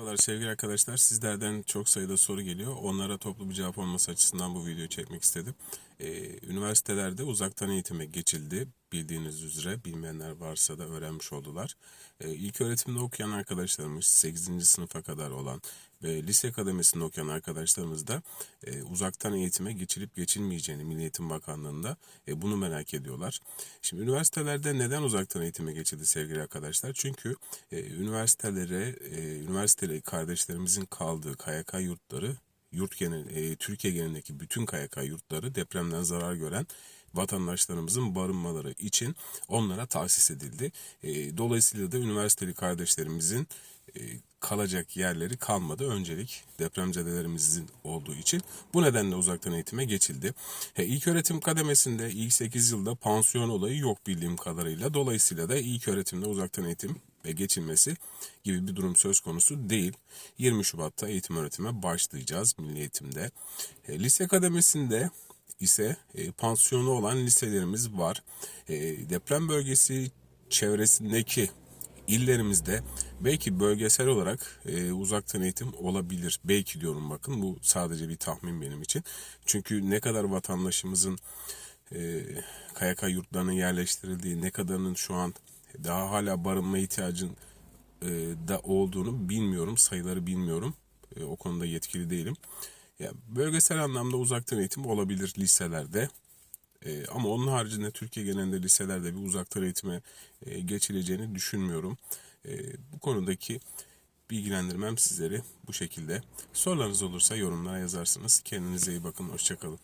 Merhabalar sevgili arkadaşlar. Sizlerden çok sayıda soru geliyor. Onlara toplu bir cevap olması açısından bu videoyu çekmek istedim. Ee, üniversitelerde uzaktan eğitime geçildi. Bildiğiniz üzere bilmeyenler varsa da öğrenmiş oldular. Ee, ilk öğretimde okuyan arkadaşlarımız 8. sınıfa kadar olan ve lise kademesinde okuyan arkadaşlarımız da e, uzaktan eğitime geçilip geçilmeyeceğini Milli Eğitim Bakanlığı'nda e, bunu merak ediyorlar. Şimdi üniversitelerde neden uzaktan eğitime geçildi sevgili arkadaşlar? Çünkü e, üniversitelere, e, üniversiteli kardeşlerimizin kaldığı KYK yurtları, yurt genel, e, Türkiye genelindeki bütün KYK yurtları depremden zarar gören vatandaşlarımızın barınmaları için onlara tahsis edildi. E, dolayısıyla da üniversiteli kardeşlerimizin e, kalacak yerleri kalmadı. Öncelik depremzedelerimizin olduğu için bu nedenle uzaktan eğitime geçildi. He, ilk öğretim kademesinde ilk 8 yılda pansiyon olayı yok bildiğim kadarıyla. Dolayısıyla da ilk öğretimde uzaktan eğitim ve geçilmesi gibi bir durum söz konusu değil. 20 Şubat'ta eğitim öğretime başlayacağız milli eğitimde. E, lise kademesinde ise e, pansiyonu olan liselerimiz var. E, deprem bölgesi çevresindeki illerimizde belki bölgesel olarak e, uzaktan eğitim olabilir. Belki diyorum bakın bu sadece bir tahmin benim için. Çünkü ne kadar vatandaşımızın e, KYK yurtlarına yerleştirildiği, ne kadarının şu an daha hala barınma ihtiyacın e, da olduğunu bilmiyorum. Sayıları bilmiyorum. E, o konuda yetkili değilim. Ya, bölgesel anlamda uzaktan eğitim olabilir liselerde. E, ama onun haricinde Türkiye genelinde liselerde bir uzaktan eğitime e, geçileceğini düşünmüyorum. E, bu konudaki bilgilendirmem sizleri bu şekilde. Sorularınız olursa yorumlara yazarsınız. Kendinize iyi bakın. Hoşçakalın.